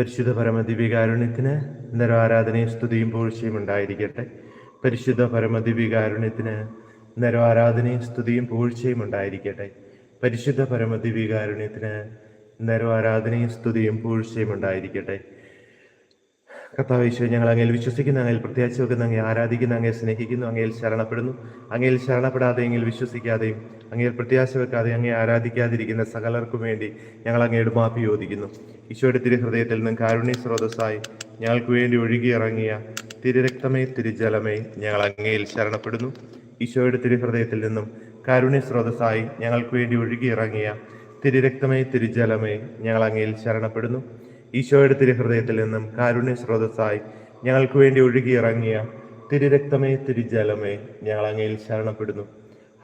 പരിശുദ്ധ പരമദിവികാരുണ്യത്തിന് ഇന്നരം ആരാധനയും സ്തുതിയും പൂഴ്ചയും ഉണ്ടായിരിക്കട്ടെ. പരിശുദ്ധ പരമദിവികാരുണ്യത്തിന് ഇന്നരം ആരാധനയും സ്തുതിയും പൂഴ്ചയും ഉണ്ടായിരിക്കട്ടെ. പരിശുദ്ധ പരമദിവികാരുണ്യത്തിന് ഇന്നരം ആരാധനയും സ്തുതിയും പൂഴ്ചയും ഉണ്ടായിരിക്കട്ടെ. കർത്താവ് ഈശോ ഞങ്ങൾ അങ്ങയിൽ വിശ്വസിക്കുന്ന അങ്ങയിൽ പ്രത്യാശ വെക്കുന്ന അങ്ങേ ആരാധിക്കുന്ന അങ്ങേ സ്നേഹിക്കുന്നു അങ്ങയിൽ ശരണപ്പെടുന്നു. അങ്ങയിൽ ശരണപ്പെടാതെ എങ്കിൽ വിശ്വസിക്കാതെയും അങ്ങയിൽ പ്രത്യാശ വെക്കാതെ അങ്ങേ ആരാധിക്കാതിരിക്കുന്ന സകലർക്കും വേണ്ടി ഞങ്ങൾ അങ്ങയുടെ മാപ്പി യോജിക്കുന്നു. ഈശോയുടെ തിരുഹൃദയത്തിൽ നിന്നും കാരുണ്യ സ്രോതസ്സായി ഞങ്ങൾക്ക് വേണ്ടി ഒഴുകിയിറങ്ങിയ തിരുരക്തമേ തിരുജലമേ ഞങ്ങൾ അങ്ങയിൽ ശരണപ്പെടുന്നു. ഈശോയുടെ തിരുഹൃദയത്തിൽ നിന്നും കാരുണ്യ സ്രോതസ്സായി ഞങ്ങൾക്ക് വേണ്ടി ഒഴുകിയിറങ്ങിയ തിരുരക്തമേ തിരുജലമേ ഞങ്ങൾ അങ്ങയിൽ ശരണപ്പെടുന്നു. ഈശോയുടെ തിരുഹൃദയത്തിൽ നിന്നും കാരുണ്യ സ്രോതസ്സായി ഞങ്ങൾക്ക് വേണ്ടി ഒഴുകിയിറങ്ങിയ തിരുരക്തമേ തിരുജലമേ ഞങ്ങൾ അങ്ങയിൽ ശരണപ്പെടുന്നു.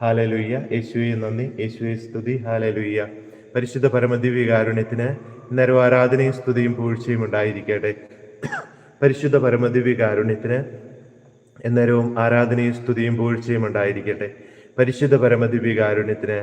ഹാലലുയ്യ. യേശുവെ നന്ദി. യേശുവെ സ്തുതി. ഹാലലുയ്യ. പരിശുദ്ധ പരമദിവ്യ കാരുണ്യത്തിന് ഇന്നേരം ആരാധനയും സ്തുതിയും പൂഴ്ചയും ഉണ്ടായിരിക്കട്ടെ. പരിശുദ്ധ പരമദിവ്യ കാരുണ്യത്തിന് എന്നേരവും ആരാധനയും സ്തുതിയും പൂഴ്ചയും ഉണ്ടായിരിക്കട്ടെ. പരിശുദ്ധ പരമദിവ്യ കാരുണ്യത്തിന്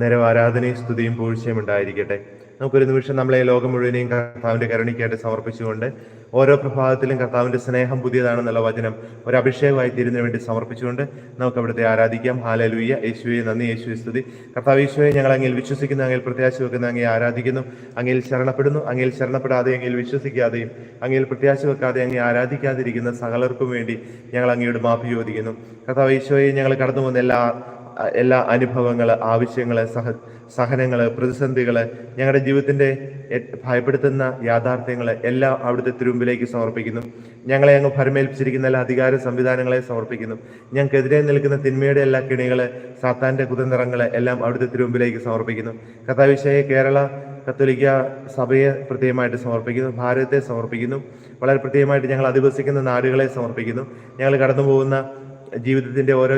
നേരം ആരാധനയും സ്തുതിയും പൂഴ്ചയും ഉണ്ടായിരിക്കട്ടെ. നമുക്കൊരു നിമിഷം നമ്മളെ ലോകം മുഴുവനെയും കർത്താവിന്റെ കരുണിക്കായിട്ട് സമർപ്പിച്ചുകൊണ്ട് ഓരോ പ്രഭാതത്തിലും കർത്താവിന്റെ സ്നേഹം പുതിയതാണെന്നുള്ള വചനം ഒരു അഭിഷേകമായി തീരുന്നതിന് വേണ്ടി സമർപ്പിച്ചുകൊണ്ട് നമുക്ക് അവിടുത്തെ ആരാധിക്കാം. ഹാലലുയ്യ യേശുവെ നന്ദി. യേശു സ്തുതി. കർത്താവ് യേശുവെ ഞങ്ങൾ അങ്ങിൽ വിശ്വസിക്കുന്നു അങ്ങിൽ പ്രത്യാശ വെക്കുന്ന അങ്ങേ ആരാധിക്കുന്നു. അങ്ങയിൽ ശരണപ്പെടുന്നു അങ്ങയിൽ ശരണപ്പെടാതെ അങ്ങയിൽ വിശ്വസിക്കാതെയും അങ്ങയിൽ പ്രത്യാശ വെക്കാതെ അങ്ങേ ആരാധിക്കാതിരിക്കുന്ന സകലർക്കും വേണ്ടി ഞങ്ങൾ അങ്ങയോട് മാപ്പ് ചോദിക്കുന്നു. കർത്താവ് യേശുവെ ഞങ്ങൾ കടന്നു പോകുന്ന എല്ലാ എല്ലാ അനുഭവങ്ങൾ ആവശ്യങ്ങൾ സഹ സഹനങ്ങൾ പ്രതിസന്ധികൾ ഞങ്ങളുടെ ജീവിതത്തിന്റെ ഭയപ്പെടുത്തുന്ന യാഥാർത്ഥ്യങ്ങൾ എല്ലാം അവിടുത്തെ തിരുമ്പിലേക്ക് സമർപ്പിക്കുന്നു. ഞങ്ങളെ അങ്ങ് ഭരമേൽപ്പിച്ചിരിക്കുന്ന എല്ലാ അധികാര സംവിധാനങ്ങളെ സമർപ്പിക്കുന്നു. ഞങ്ങൾക്കെതിരെ നിൽക്കുന്ന തിന്മയുടെ എല്ലാ കിണികൾ സാത്താന്റെ കുതന്ത്രങ്ങൾ എല്ലാം അവിടുത്തെ തിരുമ്പിലേക്ക് സമർപ്പിക്കുന്നു. കഥാവിഷയെ കേരള കത്തോലിക്ക സഭയെ പ്രത്യേകമായിട്ട് സമർപ്പിക്കുന്നു. ഭാരതത്തെ സമർപ്പിക്കുന്നു. വളരെ പ്രത്യേകമായിട്ട് ഞങ്ങൾ അധിവസിക്കുന്ന നാടുകളെ സമർപ്പിക്കുന്നു. ഞങ്ങൾ കടന്നു പോകുന്ന ജീവിതത്തിന്റെ ഓരോ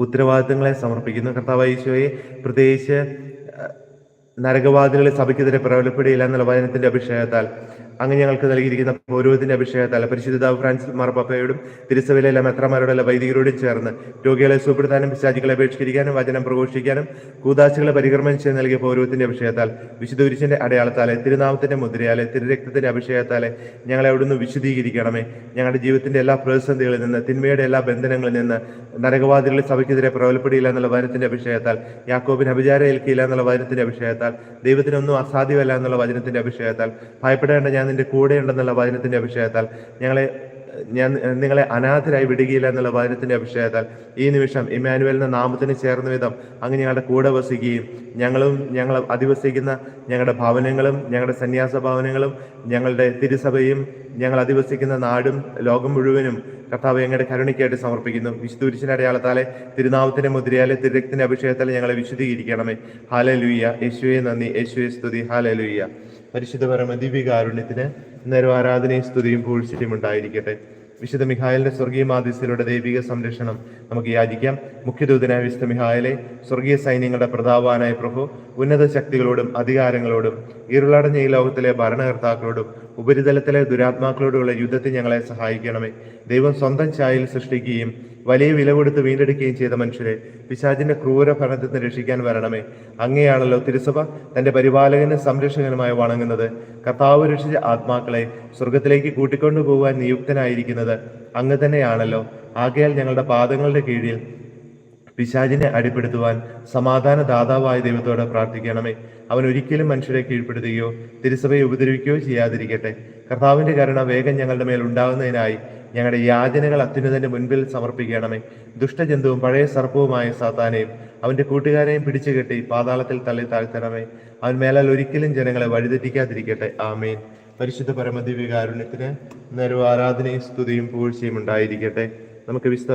ഉത്തരവാദിത്തങ്ങളെ സമർപ്പിക്കുന്നു. കർത്താവ് ഈശോയെ പ്രത്യേകിച്ച് നരകവാദികളെ സഭയ്ക്കെതിരെ പ്രബലപ്പെടുകയില്ല എന്നുള്ള വചനത്തിന്റെ അഭിഷേകത്താൽ അങ്ങ് ഞങ്ങൾക്ക് നൽകിയിരിക്കുന്ന പൗരവത്തിന്റെ അഭിഷേകത്താൽ പരിശുദ്ധിതാവ് ഫ്രാൻസിസ് മാർപ്പാപ്പയോടും തിരുസഭയിലെ എല്ലാ മെത്രമാരോടും എല്ലാ വൈദികരോടും ചേർന്ന് രോഗികളെ സുപ്രധാനം പിശാചികളെ അപേക്ഷിക്കാനും വചനം പ്രഘോഷിക്കാനും കൂതാശികളെ പരികർമ്മം ചെയ്ത് നൽകിയ പൗരവത്തിന്റെ അഭിഷേകത്താൽ വിശുദ്ധ അടയാളത്താലെ തിരുനാമത്തിന്റെ മുദ്രയാലെ തിരുരക്തത്തിന്റെ അഭിഷേകത്താലെ ഞങ്ങളെ അവിടുന്ന് വിശദീകരിക്കണമേ ഞങ്ങളുടെ ജീവിതത്തിന്റെ എല്ലാ പ്രതിസന്ധികളിൽ നിന്ന് തിന്മയുടെ എല്ലാ ബന്ധനങ്ങളിൽ നിന്ന് നരകവാദികളിൽ സഭയ്ക്കെതിരെ പ്രബലപ്പെടില്ല എന്നുള്ള വചനത്തിന്റെ അഭിഷേകത്താൽ യാക്കോബിന് അഭിചാരം ഏൽക്കില്ല എന്നുള്ള വചനത്തിന്റെ അഭിഷേകത്താൽ ദൈവത്തിനൊന്നും അസാധ്യമല്ല എന്നുള്ള വചനത്തിന്റെ അഭിഷേകത്താൽ ഭയപ്പെടേണ്ട ഞാൻ നിന്റെ കൂടെ ഉണ്ടെന്നുള്ള വചനത്തിന്റെ അഭിഷേകത്താൽ ഞങ്ങളെ ഞാൻ നിങ്ങളെ അനാഥരായി വിടുകയില്ല എന്നുള്ള വചനത്തിന്റെ അഭിഷേകത്താൽ ഈ നിമിഷം ഇമാനുവലിന്റെ നാമത്തിന് ചേർന്ന വിധം അങ്ങ് ഞങ്ങളുടെ കൂടെ വസിക്കുകയും ഞങ്ങളും ഞങ്ങൾ അധിവസിക്കുന്ന ഞങ്ങളുടെ ഭവനങ്ങളും ഞങ്ങളുടെ സന്യാസ ഭവനങ്ങളും ഞങ്ങളുടെ തിരുസഭയും ഞങ്ങൾ അധിവസിക്കുന്ന നാടും ലോകം മുഴുവനും കർത്താവ് ഞങ്ങളുടെ കരുണിക്കായിട്ട് സമർപ്പിക്കുന്നു. വിശുദ്ധ കുരിശിന്റെ അടയാളത്താലെ തിരുനാമത്തിന്റെ മുദ്രയാലെ തിരുരക്തിന്റെ അഭിഷേകത്താലെ ഞങ്ങളെ വിശുദ്ധീകരിക്കണമേ. ഹാലലുയ്യ യേശുവെ നന്ദി. യേശുവേ സ്തുതി. ഹാലലുയ്യ പരിശുദ്ധ പരമ ദിവ്യകാരുണ്യത്തിന് നേരം ആരാധനയും സ്തുതിയും പൂഴ്ചയും ഉണ്ടായിരിക്കട്ടെ. വിശുദ്ധ മിഹായലിന്റെ സ്വർഗീയ മാധ്യസ്ഥയിലൂടെ ദൈവിക സംരക്ഷണം നമുക്ക് യാചിക്കാം. മുഖ്യദൂതനായ വിശുദ്ധ മിഹായലെ സ്വർഗീയ സൈന്യങ്ങളുടെ പ്രതാപവാനായ പ്രഭു ഉന്നത ശക്തികളോടും അധികാരങ്ങളോടും ഇരുളടഞ്ഞ ഈ ലോകത്തിലെ ഭരണകർത്താക്കളോടും ഉപരിതലത്തിലെ ദുരാത്മാക്കളോടുള്ള യുദ്ധത്തിൽ ഞങ്ങളെ സഹായിക്കണമേ. ദൈവം സ്വന്തം ചായയിൽ സൃഷ്ടിക്കുകയും വലിയ വില കൊടുത്ത് വീണ്ടെടുക്കുകയും ചെയ്ത മനുഷ്യരെ പിശാചിന്റെ ക്രൂര ഭരണത്തിൽ നിന്ന് രക്ഷിക്കാൻ വരണമേ. അങ്ങനെയാണല്ലോ തിരുസഭ തന്റെ പരിപാലകനും സംരക്ഷകനുമായി വണങ്ങുന്നത്. കർത്താവ് രക്ഷിച്ച ആത്മാക്കളെ സ്വർഗത്തിലേക്ക് കൂട്ടിക്കൊണ്ടുപോകാൻ നിയുക്തനായിരിക്കുന്നത് അങ്ങ് തന്നെയാണല്ലോ. ആകയാൽ ഞങ്ങളുടെ പാദങ്ങളുടെ കീഴിൽ പിശാചിനെ അടിപ്പെടുത്തുവാൻ സമാധാന ദാതാവായ ദൈവത്തോട് പ്രാർത്ഥിക്കണമേ. അവൻ ഒരിക്കലും മനുഷ്യരെ കീഴ്പ്പെടുത്തുകയോ തിരുസഭയെ ഉപദ്രവിക്കുകയോ ചെയ്യാതിരിക്കട്ടെ. കർത്താവിന്റെ കരുണ വേഗം ഞങ്ങളുടെ മേൽ ഉണ്ടാകുന്നതിനായി ഞങ്ങളുടെ യാചനകൾ അത്യുന്നതന്റെ മുൻപിൽ സമർപ്പിക്കണമേ. ദുഷ്ടജന്തുവും പഴയ സർപ്പവുമായ സാത്താനെയും അവന്റെ കൂട്ടുകാരെയും പിടിച്ചുകെട്ടി പാതാളത്തിൽ തള്ളി താഴ്ത്തണമേ. അവൻ മേലാൽ ഒരിക്കലും ജനങ്ങളെ വഴിതെറ്റിക്കാതിരിക്കട്ടെ. ആമേൻ. പരിശുദ്ധ പരമദിവ്യകാരുണ്യത്തിന് നേരവും ആരാധനയും സ്തുതിയും പൂഴ്ചയും ഉണ്ടായിരിക്കട്ടെ. നമുക്ക് വിശുദ്ധ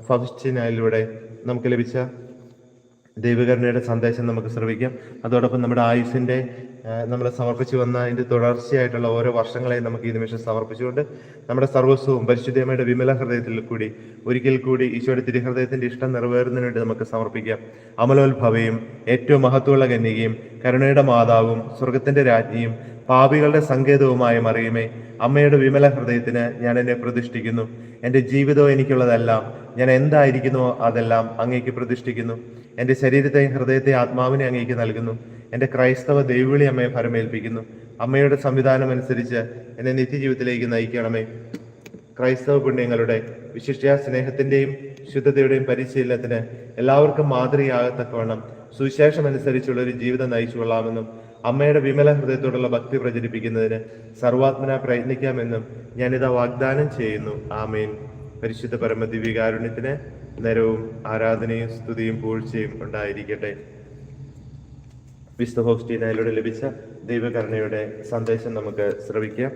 ഫസ്റ്റിനായിലൂടെ നമുക്ക് ലഭിച്ച ദൈവകരുണയുടെ സന്ദേശം നമുക്ക് ശ്രവിക്കാം. അതോടൊപ്പം നമ്മുടെ ആയുസിന്റെ നമ്മൾ സമർപ്പിച്ചു വന്ന അതിന്റെ തുടർച്ചയായിട്ടുള്ള ഓരോ വർഷങ്ങളെയും നമുക്ക് ഈ നിമിഷം സമർപ്പിച്ചുകൊണ്ട് നമ്മുടെ സർവസ്വവും പരിശുദ്ധമയുടെ വിമല ഹൃദയത്തിൽ കൂടി ഒരിക്കൽ കൂടി ഈശോയുടെ തിരുഹൃദയത്തിന്റെ ഇഷ്ടം നിറവേറുന്നതിന് വേണ്ടി നമുക്ക് സമർപ്പിക്കാം. അമലോത്ഭവയും ഏറ്റവും മഹത്വമുള്ള കന്യകയും കരുണയുടെ മാതാവും സ്വർഗത്തിന്റെ രാജ്ഞിയും പാപികളുടെ സങ്കേതവുമായ മറിയുമേ അമ്മയുടെ വിമല ഹൃദയത്തിന് ഞാൻ എന്നെ പ്രതിഷ്ഠിക്കുന്നു. എന്റെ ജീവിതവും എനിക്കുള്ളതെല്ലാം ഞാൻ എന്തായിരിക്കുന്നുവോ അതെല്ലാം അങ്ങേക്ക് പ്രതിഷ്ഠിക്കുന്നു. എന്റെ ശരീരത്തെയും ഹൃദയത്തെയും ആത്മാവിനെ അങ്ങേക്ക് നൽകുന്നു. എന്റെ ക്രൈസ്തവ ദൈവവിളി അമ്മയെ ഫലമേൽപ്പിക്കുന്നു അമ്മയുടെ സംവിധാനം അനുസരിച്ച് എന്നെ നിത്യജീവിതത്തിലേക്ക് നയിക്കണമേ. ക്രൈസ്തവ പുണ്യങ്ങളുടെ വിശിഷ്ട സ്നേഹത്തിന്റെയും ശുദ്ധതയുടെയും പരിശീലനത്തിന് എല്ലാവർക്കും മാതൃകയാകത്തക്കവണ്ണം സുവിശേഷം അനുസരിച്ചുള്ള ഒരു ജീവിതം നയിച്ചു കൊള്ളാമെന്നും അമ്മയുടെ വിമല ഹൃദയത്തോടുള്ള ഭക്തി പ്രചരിപ്പിക്കുന്നതിന് സർവാത്മന പ്രയത്നിക്കാമെന്നും ഞാനിതാ വാഗ്ദാനം ചെയ്യുന്നു. ആമേൻ. പരിശുദ്ധ പരമദിവികാരുണ്യത്തിന് നരവും ആരാധനയും സ്തുതിയും പൂഴ്ചയും ഉണ്ടായിരിക്കട്ടെ. വിശുദ്ധ ഹോസ്റ്റീനയിലൂടെ ലഭിച്ച ദൈവകരുണയുടെ സന്ദേശം നമുക്ക് ശ്രവിക്കാം.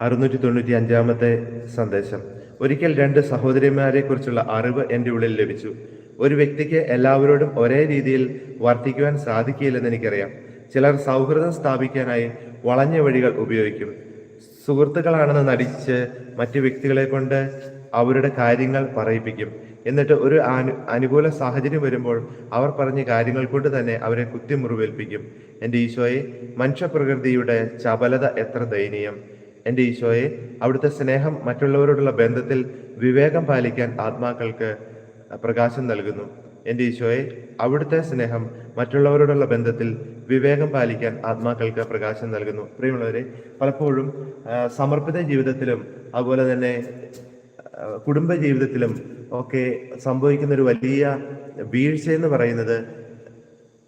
അറുന്നൂറ്റി തൊണ്ണൂറ്റി അഞ്ചാമത്തെ സന്ദേശം. ഒരിക്കൽ രണ്ട് സഹോദരിമാരെ കുറിച്ചുള്ള അറിവ് എന്റെ ഉള്ളിൽ ലഭിച്ചു. ഒരു വ്യക്തിക്ക് എല്ലാവരോടും ഒരേ രീതിയിൽ വർത്തിക്കുവാൻ സാധിക്കില്ലെന്ന് എനിക്കറിയാം. ചിലർ സൗഹൃദം സ്ഥാപിക്കാനായി വളഞ്ഞ വഴികൾ ഉപയോഗിക്കും. സുഹൃത്തുക്കളാണെന്ന് നടിച്ച് മറ്റു വ്യക്തികളെ കൊണ്ട് അവരുടെ കാര്യങ്ങൾ പറയിപ്പിക്കും. എന്നിട്ട് ഒരു അനു അനുകൂല സാഹചര്യം വരുമ്പോൾ അവർ പറഞ്ഞ കാര്യങ്ങൾ കൊണ്ട് തന്നെ അവരെ കുത്തിമുറിവേൽപ്പിക്കും. എന്റെ ഈശോയെ മനുഷ്യപ്രകൃതിയുടെ ചപലത എത്ര ദയനീയം. എന്റെ ഈശോയെ അവിടുത്തെ സ്നേഹം മറ്റുള്ളവരോടുള്ള ബന്ധത്തിൽ വിവേകം പാലിക്കാൻ ആത്മാക്കൾക്ക് പ്രകാശം നൽകുന്നു. എന്റെ ഈശോയെ അവിടുത്തെ സ്നേഹം മറ്റുള്ളവരോടുള്ള ബന്ധത്തിൽ വിവേകം പാലിക്കാൻ ആത്മാക്കൾക്ക് പ്രകാശം നൽകുന്നു. പ്രിയമുള്ളവരെ പലപ്പോഴും സമർപ്പിത ജീവിതത്തിലും അതുപോലെ തന്നെ കുടുംബ ജീവിതത്തിലും ഒക്കെ സംഭവിക്കുന്ന ഒരു വലിയ വീഴ്ച എന്ന് പറയുന്നത്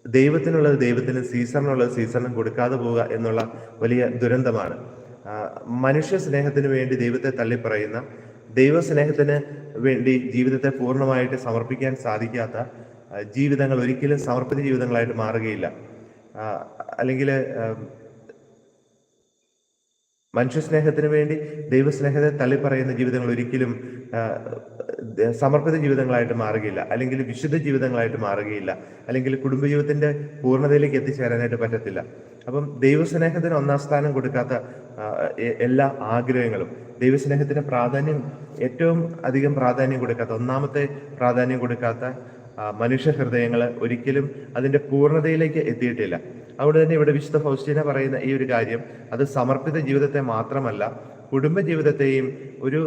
ദൈവത്തിനുള്ളത് ദൈവത്തിന് സീസണിനുള്ളത് സീസണും കൊടുക്കാതെ പോവുക എന്നുള്ള വലിയ ദുരന്തമാണ്. മനുഷ്യ സ്നേഹത്തിന് വേണ്ടി ദൈവത്തെ തള്ളിപ്പറയുന്ന ദൈവസ്നേഹത്തിന് വേണ്ടി ജീവിതത്തെ പൂർണമായിട്ട് സമർപ്പിക്കാൻ സാധിക്കാത്ത ജീവിതങ്ങൾ ഒരിക്കലും സമർപ്പിത ജീവിതങ്ങളായിട്ട് മാറുകയില്ല. അല്ലെങ്കിൽ മനുഷ്യ സ്നേഹത്തിന് വേണ്ടി ദൈവസ്നേഹത്തെ തള്ളിപ്പറയുന്ന ജീവിതങ്ങൾ ഒരിക്കലും സമർപ്പിത ജീവിതങ്ങളായിട്ട് മാറുകയില്ല. അല്ലെങ്കിൽ വിശുദ്ധ ജീവിതങ്ങളായിട്ട് മാറുകയില്ല. അല്ലെങ്കിൽ കുടുംബജീവിതത്തിന്റെ പൂർണതയിലേക്ക് എത്തിച്ചേരാനായിട്ട് പറ്റത്തില്ല. അപ്പം ദൈവസ്നേഹത്തിന് ഒന്നാം സ്ഥാനം കൊടുക്കാത്ത എല്ലാ ആഗ്രഹങ്ങളും ദൈവസ്നേഹത്തിന് പ്രാധാന്യം ഏറ്റവും അധികം പ്രാധാന്യം കൊടുക്കാത്ത ഒന്നാമത്തെ പ്രാധാന്യം കൊടുക്കാത്ത മനുഷ്യ ഹൃദയങ്ങൾ ഒരിക്കലും അതിന്റെ പൂർണതയിലേക്ക് എത്തിയിട്ടില്ല. അതുകൊണ്ട് തന്നെ ഇവിടെ വിശുദ്ധ ഫൗസ്റ്റീന പറയുന്ന ഈ ഒരു കാര്യം അത് സമർപ്പിത ജീവിതത്തെ മാത്രമല്ല കുടുംബ ജീവിതത്തെയും ഒരു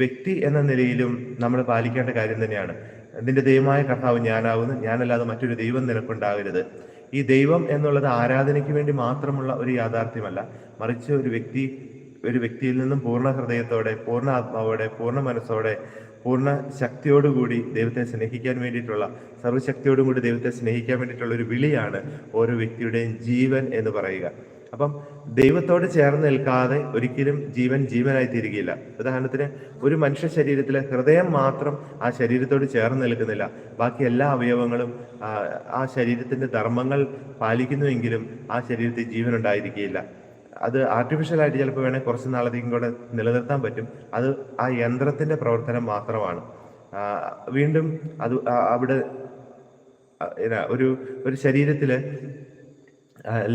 വ്യക്തി എന്ന നിലയിലും നമ്മൾ പാലിക്കേണ്ട കാര്യം തന്നെയാണ്. നിന്റെ ദൈവമായ കർത്താവ് ഞാനാവുന്നു ഞാനല്ലാതെ മറ്റൊരു ദൈവം നിനക്കുണ്ടാകരുത്. ഈ ദൈവം എന്നുള്ളത് ആരാധനയ്ക്ക് വേണ്ടി മാത്രമുള്ള ഒരു യാഥാർത്ഥ്യമല്ല മറിച്ച് ഒരു വ്യക്തി ഒരു വ്യക്തിയിൽ നിന്നും പൂർണ ഹൃദയത്തോടെ പൂർണ ആത്മാവോടെ പൂർണ മനസ്സോടെ പൂർണ ശക്തിയോടുകൂടി ദൈവത്തെ സ്നേഹിക്കാൻ വേണ്ടിയിട്ടുള്ള സർവശക്തിയോടും കൂടി ദൈവത്തെ സ്നേഹിക്കാൻ വേണ്ടിയിട്ടുള്ള ഒരു വിളിയാണ് ഓരോ വ്യക്തിയുടെയും ജീവൻ എന്ന് പറയുക. അപ്പം ദൈവത്തോട് ചേർന്ന് നിൽക്കാതെ ഒരിക്കലും ജീവൻ ജീവനായി തീരുകയില്ല. ഉദാഹരണത്തിന് ഒരു മനുഷ്യ ശരീരത്തിലെ ഹൃദയം മാത്രം ആ ശരീരത്തോട് ചേർന്ന് നിൽക്കുന്നില്ല. ബാക്കി എല്ലാ അവയവങ്ങളും ആ, ശരീരത്തിന്റെ ധർമ്മങ്ങൾ പാലിക്കുന്നുവെങ്കിലും ആ ശരീരത്തിൽ ജീവൻ ഉണ്ടായിരിക്കുകയില്ല അത് ആർട്ടിഫിഷ്യൽ ആയിട്ട് ചിലപ്പോൾ വേണേൽ കുറച്ച് നാളത്തേക്കും കൂടെ നിലനിർത്താൻ പറ്റും. അത് ആ യന്ത്രത്തിന്റെ പ്രവർത്തനം മാത്രമാണ്. വീണ്ടും അത് അവിടെ ഒരു ഒരു ശരീരത്തിൽ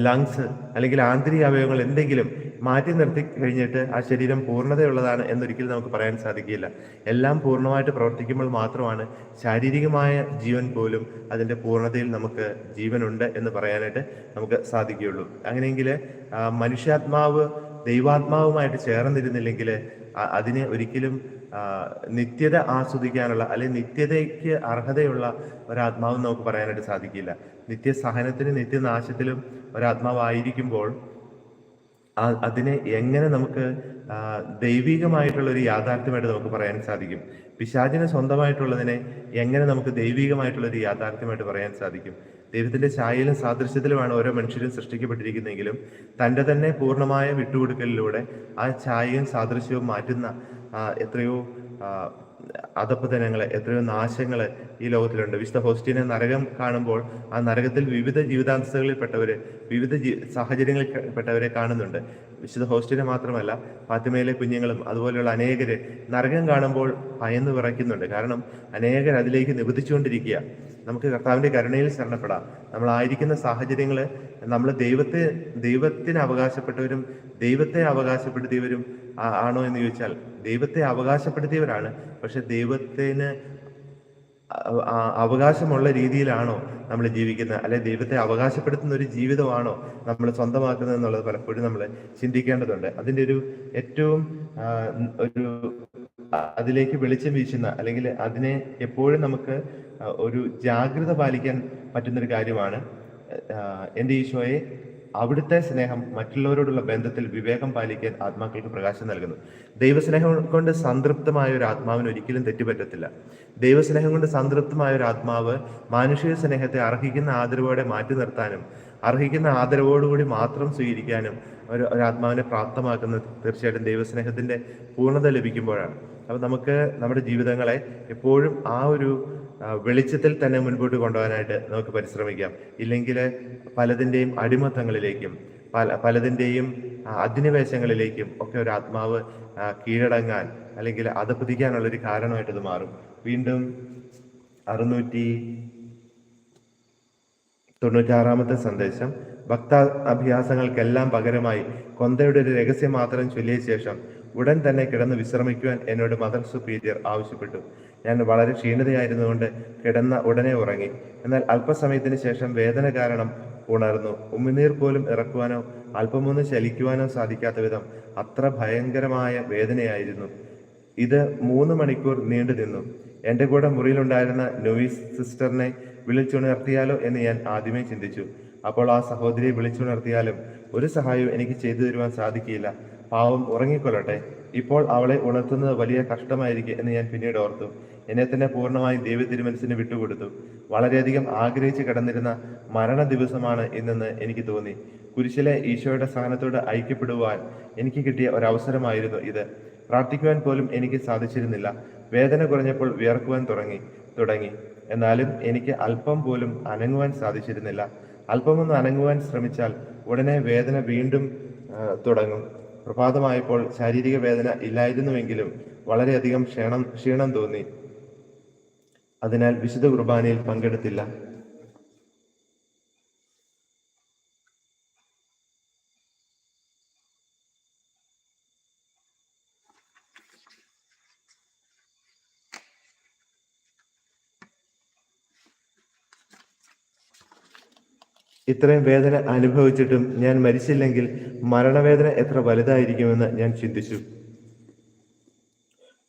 ലങ്സ് അല്ലെങ്കിൽ ആന്തരിക അവയവങ്ങൾ എന്തെങ്കിലും മാറ്റി നിർത്തി കഴിഞ്ഞിട്ട് ആ ശരീരം പൂർണതയുള്ളതാണ് എന്നൊരിക്കലും നമുക്ക് പറയാൻ സാധിക്കില്ല എല്ലാം പൂർണമായിട്ട് പ്രവർത്തിക്കുമ്പോൾ മാത്രമാണ് ശാരീരികമായ ജീവൻ പോലും അതിന്റെ പൂർണതയിൽ നമുക്ക് ജീവനുണ്ട് എന്ന് പറയാനായിട്ട് നമുക്ക് സാധിക്കുകയുള്ളൂ. അങ്ങനെയെങ്കിൽ മനുഷ്യാത്മാവ് ദൈവാത്മാവുമായിട്ട് ചേർന്നിരുന്നില്ലെങ്കിൽ അതിനെ ഒരിക്കലും നിത്യത ആസ്വദിക്കാനുള്ള അല്ലെങ്കിൽ നിത്യതയ്ക്ക് അർഹതയുള്ള ഒരാത്മാവ് നമുക്ക് പറയാനായിട്ട് സാധിക്കില്ല നിത്യസഹനത്തിനും നിത്യനാശത്തിലും ഒരാത്മാവായിരിക്കുമ്പോൾ അതിനെ എങ്ങനെ നമുക്ക് ദൈവികമായിട്ടുള്ള ഒരു യാഥാർത്ഥ്യമായിട്ട് നമുക്ക് പറയാൻ സാധിക്കും? പിശാചിന് സ്വന്തമായിട്ടുള്ളതിനെ എങ്ങനെ നമുക്ക് ദൈവികമായിട്ടുള്ള ഒരു യാഥാർത്ഥ്യമായിട്ട് പറയാൻ സാധിക്കും? ദൈവത്തിന്റെ ഛായയിലും സാദൃശ്യത്തിലുമാണ് ഓരോ മനുഷ്യരും സൃഷ്ടിക്കപ്പെട്ടിരിക്കുന്നതെങ്കിലും തന്റെ തന്നെ പൂർണമായ വിട്ടുകൊടുക്കലിലൂടെ ആ ഛായയും സാദൃശ്യവും മാറ്റുന്ന എത്രയോ ആ, അധപ്പതനങ്ങളെ എത്രയോ നാശങ്ങൾ ഈ ലോകത്തിലുണ്ട്. വിശുദ്ധ ഹോസ്റ്റിനെ നരകം കാണുമ്പോൾ ആ നരകത്തിൽ വിവിധ ജീവിതാന്തസ്ഥകളിൽ പെട്ടവര് വിവിധ സാഹചര്യങ്ങളിൽ പെട്ടവരെ കാണുന്നുണ്ട്. വിശുദ്ധ ഹോസ്റ്റിനെ മാത്രമല്ല ഫാത്തിമയിലെ കുഞ്ഞുങ്ങളും അതുപോലെയുള്ള അനേകര് നരകം കാണുമ്പോൾ ഭയന്ന് വിറയ്ക്കുന്നുണ്ട്. കാരണം അനേകർ അതിലേക്ക് നിബന്ധിച്ചുകൊണ്ടിരിക്കുക. നമുക്ക് കർത്താവിന്റെ കരുണയിൽ ശരണപ്പെടാം. നമ്മൾ ആയിരിക്കുന്ന സാഹചര്യങ്ങൾ നമ്മൾ ദൈവത്തെ ദൈവത്തിന് അവകാശപ്പെട്ടവരും ദൈവത്തെ അവകാശപ്പെടുത്തിയവരും ആണോ എന്ന് ചോദിച്ചാൽ ദൈവത്തെ അവകാശപ്പെടുത്തിയവരാണ്. പക്ഷെ ദൈവത്തിന് അവകാശമുള്ള രീതിയിലാണോ നമ്മൾ ജീവിക്കുന്നത്? അല്ലെ ദൈവത്തെ അവകാശപ്പെടുത്തുന്ന ഒരു ജീവിതമാണോ നമ്മൾ സ്വന്തമാക്കുന്നത് എന്നുള്ളത് പലപ്പോഴും നമ്മൾ ചിന്തിക്കേണ്ടതുണ്ട്. അതിന്റെ ഒരു ഏറ്റവും ഒരു അതിലേക്ക് വെളിച്ചം വീശുന്ന അല്ലെങ്കിൽ അതിനെ എപ്പോഴും നമുക്ക് ഒരു ജാഗ്രത പാലിക്കാൻ പറ്റുന്ന ഒരു കാര്യമാണ് എന്റെ ഈശോയെ അവിടുത്തെ സ്നേഹം മറ്റുള്ളവരോടുള്ള ബന്ധത്തിൽ വിവേകം പാലിക്കാൻ ആത്മാക്കൾക്ക് പ്രകാശം നൽകുന്നു. ദൈവസ്നേഹം കൊണ്ട് സംതൃപ്തമായ ഒരു ആത്മാവിന് ഒരിക്കലും തെറ്റുപറ്റത്തില്ല. ദൈവസ്നേഹം കൊണ്ട് സംതൃപ്തമായ ഒരു ആത്മാവ് മാനുഷിക സ്നേഹത്തെ അർഹിക്കുന്ന ആദരവോടെ മാറ്റി നിർത്താനും അർഹിക്കുന്ന ആദരവോടുകൂടി മാത്രം സ്വീകരിക്കാനും ഒരു ഒരു ആത്മാവിനെ പ്രാപ്തമാക്കുന്നത് തീർച്ചയായിട്ടും ദൈവസ്നേഹത്തിന്റെ പൂർണത ലഭിക്കുമ്പോഴാണ്. അപ്പൊ നമുക്ക് നമ്മുടെ ജീവിതങ്ങളെ എപ്പോഴും ആ ഒരു വെളിച്ചത്തിൽ തന്നെ മുൻപോട്ട് കൊണ്ടുപോകാനായിട്ട് നമുക്ക് പരിശ്രമിക്കാം. ഇല്ലെങ്കിൽ പലതിന്റെയും അടിമത്തങ്ങളിലേക്കും പല പലതിന്റെയും അധിനിവേശങ്ങളിലേക്കും ഒക്കെ ഒരു ആത്മാവ് കീഴടങ്ങാൻ അല്ലെങ്കിൽ ഒരു കാരണമായിട്ട് ഇത് മാറും. വീണ്ടും അറുന്നൂറ്റി തൊണ്ണൂറ്റാറാമത്തെ സന്ദേശം. ഭക്ത അഭ്യാസങ്ങൾക്കെല്ലാം പകരമായി കൊന്തയുടെ ഒരു രഹസ്യം മാത്രം ചൊല്ലിയ ശേഷം ഉടൻ തന്നെ കിടന്ന് വിശ്രമിക്കുവാൻ എന്നോട് മദർ സുപ്പീരിയർ ആവശ്യപ്പെട്ടു. ഞാൻ വളരെ ക്ഷീണതയായിരുന്നുകൊണ്ട് കിടന്ന ഉടനെ ഉറങ്ങി. എന്നാൽ അല്പസമയത്തിന് ശേഷം വേദന കാരണം ഉണർന്നു. ഉമിനീർ പോലും ഇറക്കുവാനോ അല്പമൊന്ന് ചലിക്കുവാനോ സാധിക്കാത്ത വിധം അത്ര ഭയങ്കരമായ വേദനയായിരുന്നു. ഇത് മൂന്ന് മണിക്കൂർ നീണ്ടു നിന്നു. എന്റെ കൂടെ മുറിയിലുണ്ടായിരുന്ന ലൂയിസ് സിസ്റ്ററിനെ വിളിച്ചുണർത്തിയാലോ എന്ന് ഞാൻ ആദ്യമേ ചിന്തിച്ചു. അപ്പോൾ ആ സഹോദരിയെ വിളിച്ചുണർത്തിയാലും ഒരു സഹായവും എനിക്ക് ചെയ്തു തരുവാൻ സാധിക്കില്ല. പാവം ഉറങ്ങിക്കൊള്ളട്ടെ. ഇപ്പോൾ അവളെ ഉണർത്തുന്നത് വലിയ കഷ്ടമായിരിക്കും എന്ന് ഞാൻ പിന്നീട് ഓർത്തു. എന്നെ തന്നെ പൂർണമായും ദൈവ തിരുമനസിന് വിട്ടുകൊടുത്തു. വളരെയധികം ആഗ്രഹിച്ചു കിടന്നിരുന്ന മരണ ദിവസമാണ് ഇന്നെന്ന് എനിക്ക് തോന്നി. കുരിശിലെ ഈശോയുടെ സഹനത്തോട് ഐക്യപ്പെടുവാൻ എനിക്ക് കിട്ടിയ ഒരവസരമായിരുന്നു ഇത്. പ്രാർത്ഥിക്കുവാൻ പോലും എനിക്ക് സാധിച്ചിരുന്നില്ല. വേദന കുറഞ്ഞപ്പോൾ വിയർക്കുവാൻ തുടങ്ങി തുടങ്ങി. എന്നാലും എനിക്ക് അല്പം പോലും അനങ്ങുവാൻ സാധിച്ചിരുന്നില്ല. അല്പമൊന്ന് അനങ്ങുവാൻ ശ്രമിച്ചാൽ ഉടനെ വേദന വീണ്ടും തുടങ്ങും. പ്രഭാതമായപ്പോൾ ശാരീരിക വേദന ഇല്ലായിരുന്നുവെങ്കിലും വളരെയധികം ക്ഷീണം ക്ഷീണം തോന്നി. അതിനാൽ വിശുദ്ധ കുർബാനയിൽ പങ്കെടുത്തില്ല. ഇത്രയും വേദന അനുഭവിച്ചിട്ടും ഞാൻ മരിച്ചില്ലെങ്കിൽ മരണവേദന എത്ര വലുതായിരിക്കുമെന്ന് ഞാൻ ചിന്തിച്ചു.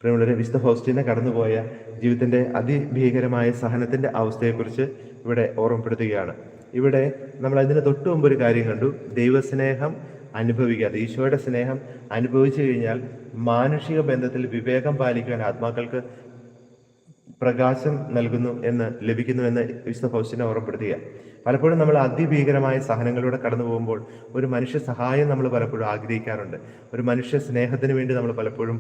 പ്രിയമുള്ളവരെ വിശുദ്ധ ഫൗസ്റ്റീനെ കടന്നുപോയ ജീവിതത്തിന്റെ അതിഭീകരമായ സഹനത്തിന്റെ അവസ്ഥയെക്കുറിച്ച് ഇവിടെ ഓർമ്മപ്പെടുത്തുകയാണ്. ഇവിടെ നമ്മൾ അതിന് തൊട്ടു മുമ്പ് ഒരു കാര്യം കണ്ടു. ദൈവസ്നേഹം അനുഭവിക്കാതെ ഈശോയുടെ സ്നേഹം അനുഭവിച്ചു കഴിഞ്ഞാൽ മാനുഷിക ബന്ധത്തിൽ വിവേകം പാലിക്കാൻ ആത്മാക്കൾക്ക് പ്രകാശം നൽകുന്നു എന്ന് ലഭിക്കുന്നു എന്ന് വിശുദ്ധ ഫൗസ്റ്റിനെ ഓർമ്മപ്പെടുത്തുക. പലപ്പോഴും നമ്മൾ അതിഭീകരമായ സഹനങ്ങളിലൂടെ കടന്നു പോകുമ്പോൾ ഒരു മനുഷ്യ സഹായം നമ്മൾ പലപ്പോഴും ആഗ്രഹിക്കാറുണ്ട്. ഒരു മനുഷ്യ സ്നേഹത്തിന് വേണ്ടി നമ്മൾ പലപ്പോഴും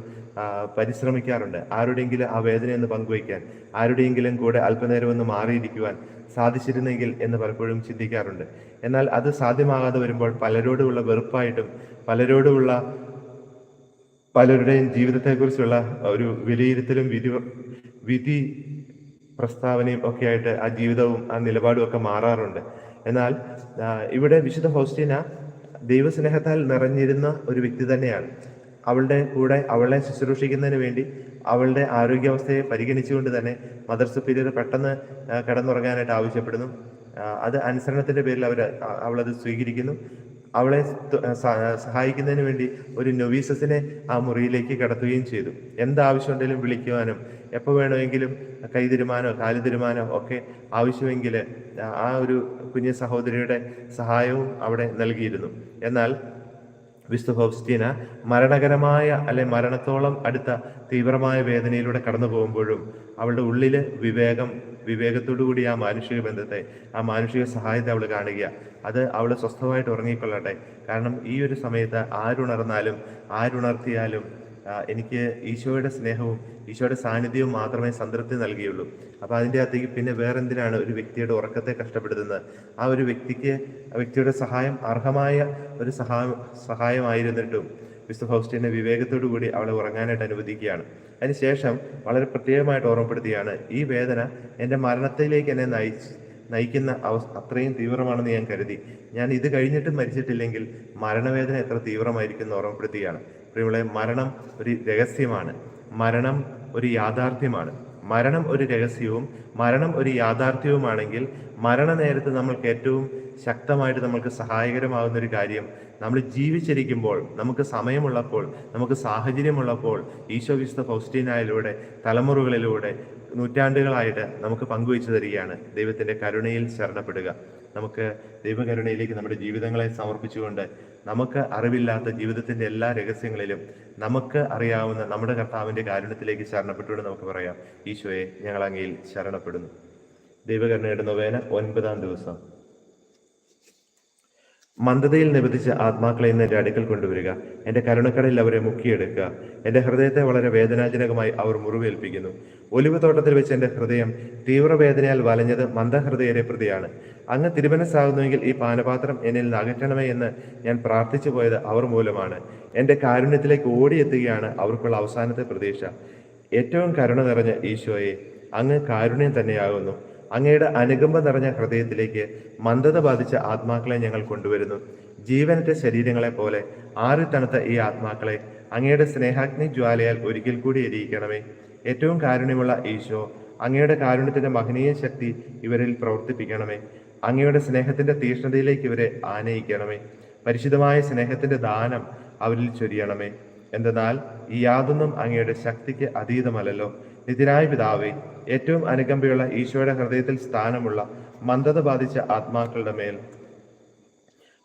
പരിശ്രമിക്കാറുണ്ട്. ആരുടെയെങ്കിലും ആ വേദനയെന്ന് പങ്കുവയ്ക്കാൻ ആരുടെയെങ്കിലും കൂടെ അല്പനേരം ഒന്ന് മാറിയിരിക്കുവാൻ സാധിച്ചിരുന്നെങ്കിൽ എന്ന് പലപ്പോഴും ചിന്തിക്കാറുണ്ട്. എന്നാൽ അത് സാധ്യമാകാതെ വരുമ്പോൾ പലരോടുമുള്ള വെറുപ്പായിട്ടും പലരോടുമുള്ള പലരുടെയും ജീവിതത്തെക്കുറിച്ചുള്ള ഒരു വിലയിരുത്തലും വിധി വിധി പ്രസ്താവനയും ഒക്കെ ആയിട്ട് ആ ജീവിതവും ആ നിലപാടും ഒക്കെ മാറാറുണ്ട്. എന്നാൽ ഇവിടെ വിശുദ്ധ ഹോസ്റ്റീന ദൈവസ്നേഹത്താൽ നിറഞ്ഞിരുന്ന ഒരു വ്യക്തി തന്നെയാണ്. അവളുടെ കൂടെ അവളെ ശുശ്രൂഷിക്കുന്നതിന് വേണ്ടി അവളുടെ ആരോഗ്യാവസ്ഥയെ പരിഗണിച്ചുകൊണ്ട് തന്നെ മദർ സുപ്പീരിയർ പെട്ടെന്ന് കിടന്നുറങ്ങാനായിട്ട് ആവശ്യപ്പെടുന്നു. അത് അനുസരണത്തിന്റെ പേരിൽ അവർ അവളത് സ്വീകരിക്കുന്നു. അവളെ സഹായിക്കുന്നതിന് വേണ്ടി ഒരു നൊവീസസിനെ ആ മുറിയിലേക്ക് കടത്തുകയും ചെയ്തു. എന്താവശ്യമുണ്ടെങ്കിലും വിളിക്കുവാനും എപ്പോൾ വേണമെങ്കിലും കൈ തിരുമാനോ തിരുമാനോ ഒക്കെ ആവശ്യമെങ്കിൽ ആ ഒരു കുഞ്ഞു സഹോദരിയുടെ സഹായവും അവിടെ നൽകിയിരുന്നു. എന്നാൽ വിശുദ്ധ ഫൗസ്റ്റീന മരണകരമായ അല്ലെ മരണത്തോളം അടുത്ത തീവ്രമായ വേദനയിലൂടെ കടന്നു പോകുമ്പോഴും അവളുടെ ഉള്ളിൽ വിവേകം വിവേകത്തോടു കൂടി ആ മാനുഷിക ബന്ധത്തെ ആ മാനുഷിക സഹായത്തെ അവൾ കാണുക. അത് അവൾ സ്വസ്ഥമായിട്ട് ഉറങ്ങിക്കൊള്ളട്ടെ. കാരണം ഈ ഒരു സമയത്ത് ആരുണർന്നാലും ആരുണർത്തിയാലും എനിക്ക് ഈശോയുടെ സ്നേഹവും ഈശോയുടെ സാന്നിധ്യവും മാത്രമേ സംതൃപ്തി നൽകിയുള്ളൂ. അപ്പൊ അതിന്റെ അകത്തേക്ക് പിന്നെ വേറെന്തിനാണ് ഒരു വ്യക്തിയുടെ ഉറക്കത്തെ കഷ്ടപ്പെടുത്തുന്നത്? ആ ഒരു വ്യക്തിക്ക് വ്യക്തിയുടെ സഹായം അർഹമായ ഒരു സഹായം സഹായമായിരുന്നിട്ടും വിശുദ്ധ ഫൗസ്റ്റീനെ വിവേകത്തോടു കൂടി അവളെ ഉറങ്ങാനായിട്ട് അനുവദിക്കുകയാണ്. അതിനുശേഷം വളരെ പ്രത്യേകമായിട്ട് ഓർമ്മപ്പെടുത്തുകയാണ് ഈ വേദന എന്റെ മരണത്തിലേക്ക് എന്നെ നയിച്ച് നയിക്കുന്ന അവസ്ഥ അത്രയും തീവ്രമാണെന്ന് ഞാൻ കരുതി. ഞാൻ ഇത് കഴിഞ്ഞിട്ടും മരിച്ചിട്ടില്ലെങ്കിൽ മരണവേദന എത്ര തീവ്രമായിരിക്കും എന്ന് ഓർമ്മപ്പെടുത്തുകയാണ് പ്രിയമുള്ള മരണം ഒരു രഹസ്യമാണ്. മരണം ഒരു യാഥാർത്ഥ്യമാണ്. മരണം ഒരു രഹസ്യവും മരണം ഒരു യാഥാർത്ഥ്യവുമാണെങ്കിൽ മരണ നേരത്ത് നമ്മൾക്ക് ഏറ്റവും ശക്തമായിട്ട് നമ്മൾക്ക് സഹായകരമാകുന്ന ഒരു കാര്യം നമ്മൾ ജീവിച്ചിരിക്കുമ്പോൾ നമുക്ക് സമയമുള്ളപ്പോൾ നമുക്ക് സാഹചര്യമുള്ളപ്പോൾ ഈശോ വിശുദ്ധ ഫൗസ്റ്റീനായിലൂടെ തലമുറകളിലൂടെ നൂറ്റാണ്ടുകളായിട്ട് നമുക്ക് പങ്കുവച്ചു തരികയാണ് ദൈവത്തിന്റെ കരുണയിൽ ശരണപ്പെടുക. നമുക്ക് ദൈവകരുണയിലേക്ക് നമ്മുടെ ജീവിതങ്ങളെ സമർപ്പിച്ചുകൊണ്ട് നമുക്ക് അറിവില്ലാത്ത ജീവിതത്തിന്റെ എല്ലാ രഹസ്യങ്ങളിലും നമുക്ക് അറിയാവുന്ന നമ്മുടെ കർത്താവിന്റെ കാരുണ്യത്തിലേക്ക് ശരണപ്പെട്ടുകൊണ്ട് നമുക്ക് പറയാം. ഈശോയെ ഞങ്ങൾ അങ്ങയിൽ ശരണപ്പെടുന്നു. ദൈവകരുണയുടെ നൊവേന ഒൻപതാം ദിവസം. മന്ദതയിൽ നിബന്ധിച്ച ആത്മാക്കളെ എന്റെ അടുക്കൽ കൊണ്ടുവരിക. എന്റെ കരുണക്കടയിൽ അവരെ മുക്കിയെടുക്കുക. എന്റെ ഹൃദയത്തെ വളരെ വേദനാജനകമായി അവർ മുറിവേൽപ്പിക്കുന്നു. ഒലിവ് തോട്ടത്തിൽ വെച്ച് എന്റെ ഹൃദയം തീവ്രവേദനയാൽ വലഞ്ഞത് മന്ദഹൃദയരെ പ്രതിയാണ്. അങ്ങ് തിരുമനസ്സാകുന്നുവെങ്കിൽ ഈ പാനപാത്രം എന്നിൽ നിന്ന് അകറ്റണമേ എന്ന് ഞാൻ പ്രാർത്ഥിച്ചു പോയത് അവർ മൂലമാണ്. എന്റെ കാരുണ്യത്തിലേക്ക് ഓടിയെത്തുകയാണ് അവർക്കുള്ള അവസാനത്തെ പ്രതീക്ഷ. ഏറ്റവും കരുണ നിറഞ്ഞ ഈശോയെ അങ്ങ് കാരുണ്യം തന്നെയാകുന്നു. അങ്ങയുടെ അനുകമ്പ നിറഞ്ഞ ഹൃദയത്തിലേക്ക് മന്ദത ബാധിച്ച ആത്മാക്കളെ ഞങ്ങൾ കൊണ്ടുവരുന്നു. ജീവനത്തെ ശരീരങ്ങളെ പോലെ ആറി തണുത്ത ഈ ആത്മാക്കളെ അങ്ങയുടെ സ്നേഹാഗ്നി ജ്വാലയാൽ ഒരിക്കൽ കൂടി എരിയിക്കണമേ. ഏറ്റവും കാരുണ്യമുള്ള ഈശോ അങ്ങയുടെ കാരുണ്യത്തിന്റെ മഹനീയ ശക്തി ഇവരിൽ പ്രവർത്തിപ്പിക്കണമേ. അങ്ങയുടെ സ്നേഹത്തിന്റെ തീഷ്ണതയിലേക്ക് ഇവരെ ആനയിക്കണമേ. പരിശുദ്ധമായ സ്നേഹത്തിന്റെ ദാനം അവരിൽ ചൊരിയണമേ. എന്തെന്നാൽ ഈ യാതൊന്നും അങ്ങയുടെ ശക്തിക്ക് അതീതമല്ലല്ലോ. നിതിരായ പിതാവേ ഏറ്റവും അനുകമ്പയുള്ള ഈശോയുടെ ഹൃദയത്തിൽ സ്ഥാനമുള്ള മന്ദത ബാധിച്ച ആത്മാക്കളുടെ മേൽ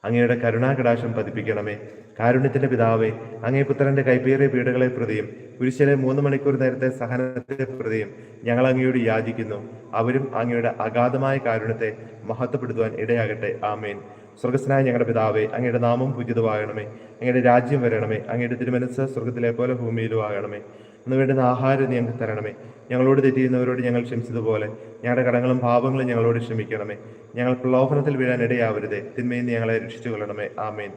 അങ്ങയുടെ കരുണാകടാശം പതിപ്പിക്കണമേ. കാരുണ്യത്തിന്റെ പിതാവേ അങ്ങേ പുത്രന്റെ കൈപ്പേറിയ വീടുകളെ പ്രതിയും കുരിശിലെ മൂന്ന് മണിക്കൂർ നേരത്തെ സഹനത്തെ പ്രതിയും ഞങ്ങൾ അങ്ങയോട് യാചിക്കുന്നു. അവരും അങ്ങയുടെ അഗാധമായ കാരുണ്യത്തെ മഹത്വപ്പെടുത്തുവാൻ ഇടയാകട്ടെ. ആമേൻ. സ്വർഗസ്നായ ഞങ്ങളുടെ പിതാവേ അങ്ങയുടെ നാമം പൂജിതമാകണമേ. അങ്ങയുടെ രാജ്യം വരണമേ. അങ്ങയുടെ തിരുമനസ് സ്വർഗത്തിലെ പോലെ ഭൂമിയിലും ആകണമേ. അന്ന് വേണ്ടുന്ന ആഹാരം ഞങ്ങൾക്ക് തരണമേ. ഞങ്ങളോട് തെറ്റിയുന്നവരോട് ഞങ്ങൾ ക്ഷമിച്ചതുപോലെ. ഞങ്ങളുടെ കടങ്ങളും പാപങ്ങളും ഞങ്ങളോട് ക്ഷമിക്കണമേ. ഞങ്ങൾ പ്രലോഭനത്തിൽ വീഴാൻ ഇടയാവരുതേ. തിന്മയിൽ നിന്ന് ഞങ്ങളെ രക്ഷിച്ചു കൊള്ളണമേ. ആമേൻ.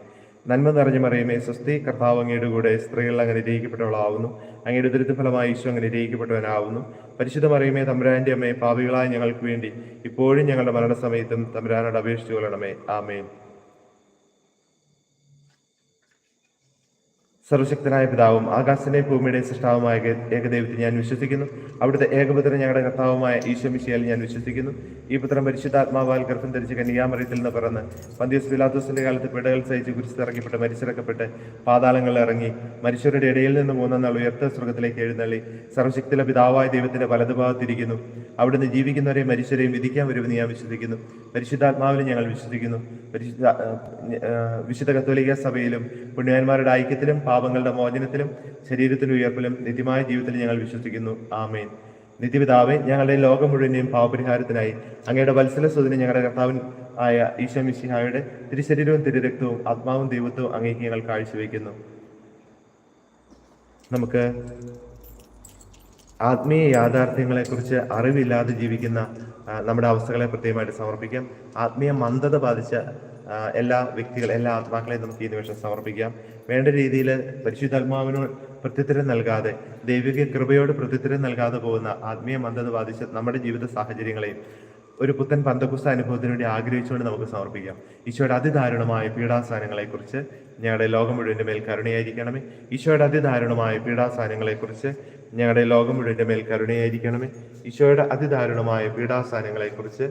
നന്മ നിറഞ്ഞ മറിയമേ സ്വസ്തി കർത്താവ് അങ്ങയുടെ കൂടെ സ്ത്രീകൾ അങ്ങനെ രഹിക്കപ്പെട്ടവളാവുന്നു അങ്ങയുടെ ദുരിതഫലമായി ഈശോ അങ്ങനെ രഹിക്കപ്പെട്ടവനാവുന്നു പരിശുദ്ധ മറിയമേ തമ്പുരാന്റെ അമ്മയെ പാപികളായ ഞങ്ങൾക്ക് വേണ്ടി ഇപ്പോഴും ഞങ്ങളുടെ മരണസമയത്തും തമ്പുരാനോട് അപേക്ഷിച്ചു കൊള്ളണമേ. ആമേൻ. സർവശക്തനായ പിതാവും ആകാശത്തിന്റെയും ഭൂമിയുടെയും സൃഷ്ടാവുമായ ഏക- ഏകദൈവത്തിൽ ഞാൻ വിശ്വസിക്കുന്നു. അവിടുത്തെ ഏകപുത്രൻ ഞങ്ങളുടെ കർത്താവുമായ ഈശ്വമിശിയാൽ ഞാൻ വിശ്വസിക്കുന്നു. ഈ പുത്രം പരിശുദ്ധാത്മാവാൽ ഗർഭം ധരിച്ച് കന്യാമറിയത്തിൽ നിന്ന് പിറന്ന് പന്തിയസ് പിലാത്തോസിന്റെ കാലത്ത് പിടകൾ സഹിച്ച് കുരിശിറക്കപ്പെട്ട് മരിച്ചിറക്കപ്പെട്ട് പാതാളങ്ങളിൽ ഇറങ്ങി മരിച്ചവരുടെ ഇടയിൽ നിന്ന് മൂന്നാം നാൾ ഉയർത്ത സ്വർഗത്തിലേക്ക് എഴുന്നള്ളി. സർവശക്തിയിലെ പിതാവായ ദൈവത്തിന്റെ വലതുഭാഗത്തിരിക്കുന്നു അവിടുന്ന് ജീവിക്കുന്നവരെയും മരിച്ചവരെയും വിധിക്കാൻ വരുമെന്ന് ഞാൻ വിശ്വസിക്കുന്നു. പരിശുദ്ധാത്മാവിലും ഞങ്ങൾ വിശ്വസിക്കുന്നു. പരിശുദ്ധ വിശുദ്ധ കത്തോലിക്ക സഭയിലും പുണ്യവാന്മാരുടെ ഐക്യത്തിലും പാപങ്ങളുടെ മോചനത്തിലും ശരീരത്തിന്റെ ഉയർപ്പിലും നിത്യമായ ജീവിതത്തിൽ ഞങ്ങൾ വിശ്വസിക്കുന്നു. ആമേൻ. നിത്യപിതാവേ ഞങ്ങളുടെ ലോകം മുഴുവനെയും പാവപരിഹാരത്തിനായി അങ്ങയുടെ വത്സല സ്വതിനെ ഞങ്ങളുടെ കർത്താവൻ ആയ ഈശോ മിശിഹായുടെ തിരുശരീരവും തിരുരക്തവും ആത്മാവും ദൈവത്വവും അങ്ങേക്ക് ഞങ്ങൾ കാഴ്ചവെക്കുന്നു നമുക്ക് ആത്മീയ യാഥാർത്ഥ്യങ്ങളെക്കുറിച്ച് അറിവില്ലാതെ ജീവിക്കുന്ന നമ്മുടെ അവസ്ഥകളെ പ്രത്യേകമായിട്ട് സമർപ്പിക്കാം. ആത്മീയ മന്ദത ബാധിച്ച എല്ലാ വ്യക്തികൾ എല്ലാ ആത്മാക്കളെയും നമുക്ക് ഈ നിമിഷം സമർപ്പിക്കാം. വേണ്ട രീതിയിൽ പരിശുദ്ധാത്മാവിനോട് പ്രത്യുത്തരം നൽകാതെ ദൈവിക കൃപയോട് പ്രത്യുത്തരം നൽകാതെ പോകുന്ന ആത്മീയ മന്ദത ബാധിച്ച നമ്മുടെ ജീവിത സാഹചര്യങ്ങളെയും ഒരു പുത്തൻ പന്തകുസ്ത അനുഭവത്തിന് വേണ്ടി ആഗ്രഹിച്ചുകൊണ്ട് നമുക്ക് സമർപ്പിക്കാം. ഈശോയുടെ അതിദാരുണമായ പീഡാസാനങ്ങളെക്കുറിച്ച് ഞങ്ങളുടെ ലോകം മുഴുവന്റെ മേൽ കരുണയായിരിക്കണമേ. ഈശോയുടെ അതിദാരുണമായ പീഡാസാനങ്ങളെക്കുറിച്ച് ഞങ്ങളുടെ ലോകം മുഴുവന്റെ മേൽ കരുണയായിരിക്കണമേ. ഈശോയുടെ അതിദാരുണമായ പീഡാസാനങ്ങളെക്കുറിച്ച്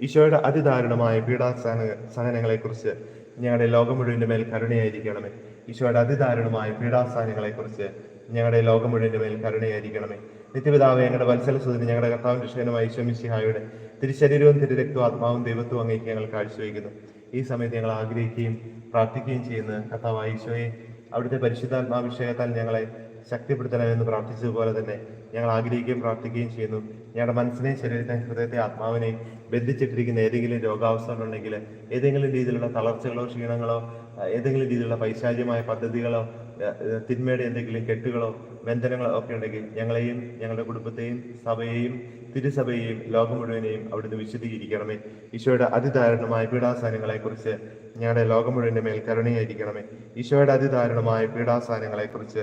ഈശോയുടെ അതിദാരുണമായ പീഡാസഹന സഹനങ്ങളെക്കുറിച്ച് ഞങ്ങളുടെ ലോകം മുഴുവന്റെ മേൽ കരുണയായിരിക്കണമേ. ഈശോയുടെ അതിദാരുണമായ പീഡാസഹനങ്ങളെക്കുറിച്ച് ഞങ്ങളുടെ ലോകം മുഴുവന്റെ മേൽ കരുണയായിരിക്കണമേ. നിത്യപിതാവ് ഞങ്ങളുടെ വത്സല സുദിന് ഞങ്ങളുടെ കർത്താവിന്റെ ക്ഷേനമായ ഈശ്വമിശിഹായുടെ തിരുശരീരവും തിരുരക്തവും ആത്മാവും ദൈവത്വവും അങ്ങേക്ക് ഞങ്ങൾ കാഴ്ചവെക്കുന്നു ഈ സമയത്ത് ഞങ്ങൾ ആഗ്രഹിക്കുകയും പ്രാർത്ഥിക്കുകയും ചെയ്യുന്ന കർത്താവായ ഈശോയെ അവിടുത്തെ പരിശുദ്ധാത്മാഭിഷേകത്താൽ ഞങ്ങളെ ശക്തിപ്പെടുത്തണമെന്ന് പ്രാർത്ഥിച്ചതുപോലെ തന്നെ ഞങ്ങൾ ആഗ്രഹിക്കുകയും പ്രാർത്ഥിക്കുകയും ചെയ്യുന്നു. ഞങ്ങളുടെ മനസ്സിനെയും ശരീരത്തെയും ഹൃദയത്തെ ആത്മാവിനെയും ബന്ധിച്ചിട്ടിരിക്കുന്ന ഏതെങ്കിലും രോഗാവസ്ഥകളുണ്ടെങ്കിൽ ഏതെങ്കിലും രീതിയിലുള്ള തളർച്ചകളോ ക്ഷീണങ്ങളോ ഏതെങ്കിലും രീതിയിലുള്ള പൈശാചികമായ പദ്ധതികളോ തിന്മയുടെ എന്തെങ്കിലും കെട്ടുകളോ ബന്ധനങ്ങളോ ഒക്കെ ഉണ്ടെങ്കിൽ ഞങ്ങളെയും ഞങ്ങളുടെ കുടുംബത്തെയും സഭയെയും തിരുസഭയെയും ലോകം മുഴുവനെയും അവിടുന്ന് വിശദീകരിക്കണമേ ഈശോയുടെ അതിദാരുണമായ പീഡാസനങ്ങളെക്കുറിച്ച് ഞങ്ങളുടെ ലോകം മുഴുവന്റെ മേൽ കരുണയായിരിക്കണമേ. ഈശോയുടെ അതിദാരുണമായ പീഡാസനങ്ങളെക്കുറിച്ച്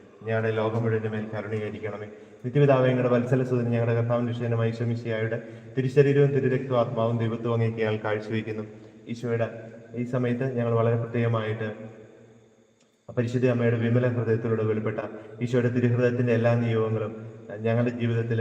ഞങ്ങളുടെ ലോകം മുഴുവന്റെ മേൽ കരുണീകരിക്കണമേ നിത്യപിതാവ് ഞങ്ങളുടെ വത്സല സുധന ഞങ്ങളുടെ കർത്താവും നിഷേനമായ ശമിശിയായുടെ തിരുശരീരവും തിരുരക്തവും ആത്മാവും ദൈവത്വം അങ്ങേക്ക് ഞങ്ങൾ കാഴ്ചവെക്കുന്നു ഈശോയുടെ ഈ സമയത്ത് ഞങ്ങൾ വളരെ പ്രത്യേകമായിട്ട് പരിശുദ്ധ അമ്മയുടെ വിമല ഹൃദയത്തിലൂടെ വെളിപ്പെട്ട ഈശോയുടെ തിരുഹൃദയത്തിന്റെ എല്ലാ നിയോഗങ്ങളും ഞങ്ങളുടെ ജീവിതത്തിൽ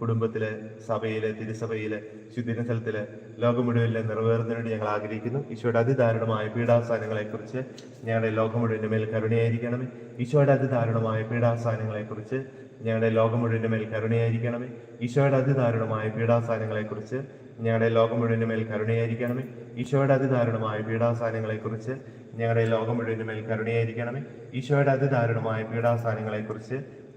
കുടുംബത്തിൽ സഭയിലെ തിരുസഭയിലെ ശുദ്ധിന സ്ഥലത്തിലെ ലോകം നിറവേറുന്നതിന് ഞങ്ങൾ ആഗ്രഹിക്കുന്നു. ഈശോയുടെ അതിദാരുണമായ പീഡാസ്ഥാനങ്ങളെ കുറിച്ച് ഞങ്ങളുടെ ലോകം മുഴുവന്റെ മേൽ കരുണയായിരിക്കണമേ. ഈശോയുടെ അതിദാരുണമായ പീഡാസ്ഥാനങ്ങളെ കുറിച്ച് ഞങ്ങളുടെ ലോകം മുഴുവന്റെ മേൽ കരുണയായിരിക്കണമേ. ഈശോയുടെ അതിദാരുണമായ പീഡാസ്ഥാനങ്ങളെ കുറിച്ച് ഞങ്ങളുടെ ലോകം മുഴുവന്റെ മേൽ കരുണയായിരിക്കണമേ. ഈശോയുടെ അതിദാരുണമായ പീഡാസ്ഥാനങ്ങളെ കുറിച്ച് ഞങ്ങളുടെ ലോകം മുഴുവന്റെ മേൽ കരുണയായിരിക്കണമേ. ഈശോയുടെ അതിദാരുണമായ പീഡാസ്ഥാനങ്ങളെ കുറിച്ച്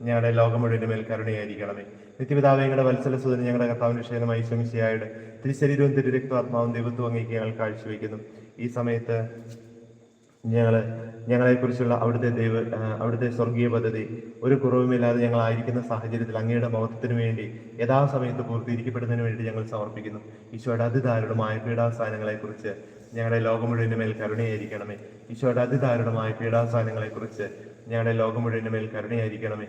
ഞങ്ങളുടെ ലോകം മുഴുവൻ മേൽ കരുണയായിരിക്കണമേ. നിത്യപിതാവ് ഞങ്ങളുടെ വത്സല സുതന് ഞങ്ങളുടെ കർത്താവിന്റെ ക്ഷേമമായി ശ്രമിച്ചയായുടെ തിരുശരീരവും തിരുരക്താത്മാവും ദൈവത്വം അങ്ങേക്ക് ഞങ്ങൾ കാഴ്ചവെക്കുന്നു ഈ സമയത്ത് ഞങ്ങൾ ഞങ്ങളെക്കുറിച്ചുള്ള അവിടുത്തെ ദൈവ അവിടുത്തെ സ്വർഗീയ പദ്ധതി ഒരു കുറവുമില്ലാതെ ഞങ്ങൾ ആയിരിക്കുന്ന സാഹചര്യത്തിൽ അങ്ങയുടെ മഹത്വത്തിന് വേണ്ടി യഥാസമയത്ത് പൂർത്തീകരിക്കപ്പെടുന്നതിന് വേണ്ടി ഞങ്ങൾ സമർപ്പിക്കുന്നു. ഈശോയുടെ അതിദാരുണമായ പീഡാസ്ഥാനങ്ങളെക്കുറിച്ച് ഞങ്ങളുടെ ലോകം മുഴുവന്റെ മേൽ കരുണയായിരിക്കണമേ. ഈശോയുടെ അതിദാരുണമായ പീഡാസ്ഥാനങ്ങളെക്കുറിച്ച് ഞങ്ങളുടെ ലോകം മുഴുവന്റെ മേൽ കരുണയായിരിക്കണമേ.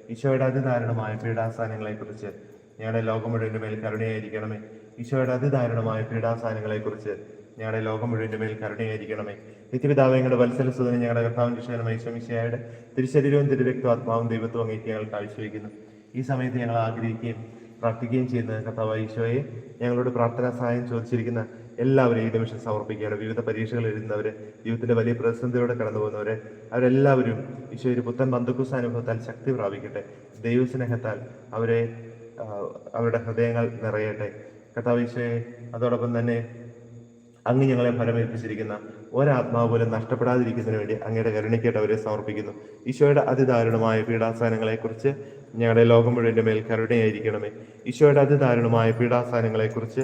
ഈശോയുടെ അതിദാരുണമായ പീഡാസ്ഥാനങ്ങളെക്കുറിച്ച് ഞങ്ങളുടെ ലോകം മുഴുവന്റെ മേൽ കരുണയായിരിക്കണമേ. ഈശോയുടെ അതിദാരുണമായ പീഡാസ്ഥാനങ്ങളെക്കുറിച്ച് ഞങ്ങളുടെ ലോകം മുഴുവന്റെ മേൽ കരുണയായിരിക്കണമേ. നിത്യപിതാവ് ഞങ്ങളുടെ വത്സല സുതന് ഞങ്ങളുടെ കർത്താവും വിഷയമായി ശ്രമിച്ചയായുടെ തിരുശരീരവും തിരുരക്തവും ആത്മാവും ദൈവത്വം അങ്ങേക്ക് ഞങ്ങൾ കാഴ്ചവെക്കുന്നു ഈ സമയത്ത് ഞങ്ങൾ ആഗ്രഹിക്കുകയും പ്രാർത്ഥിക്കുകയും ചെയ്യുന്ന കർത്താവ് ഈശോയെ ഞങ്ങളോട് പ്രാർത്ഥനാ സഹായം ചോദിച്ചിരിക്കുന്ന എല്ലാവരെയും ഈ നിമിഷം സമർപ്പിക്കുകയാണ്. വിവിധ പരീക്ഷകൾ എഴുതുന്നവര് ജീവിതത്തിന്റെ വലിയ പ്രതിസന്ധിയോടെ കടന്നു പോകുന്നവര് അവരെല്ലാവരും ഈശോ ഒരു പുത്തൻ ബന്ധുക്കുസ അനുഭവത്താൽ ശക്തി പ്രാപിക്കട്ടെ. ദൈവസ്നേഹത്താൽ അവരെ അവരുടെ ഹൃദയങ്ങൾ നിറയട്ടെ. കഥാ ഈശോയെ അതോടൊപ്പം തന്നെ അങ്ങ് ഞങ്ങളെ ഫലമേൽപ്പിച്ചിരിക്കുന്ന ഒരാത്മാവ് പോലും നഷ്ടപ്പെടാതിരിക്കുന്നതിന് വേണ്ടി അങ്ങയുടെ കരുണയ്ക്കായിട്ട് അവരെ സമർപ്പിക്കുന്നു. ഈശോയുടെ അതിദാരുണമായ പീഡാസ്ഥാനങ്ങളെക്കുറിച്ച് ഞങ്ങളുടെ ലോകം മുഴുവന്റെ മേൽ കരുണയായിരിക്കണമേ ഈശോയുടെ അതിദാരുണമായ പീഡാസ്ഥാനങ്ങളെക്കുറിച്ച്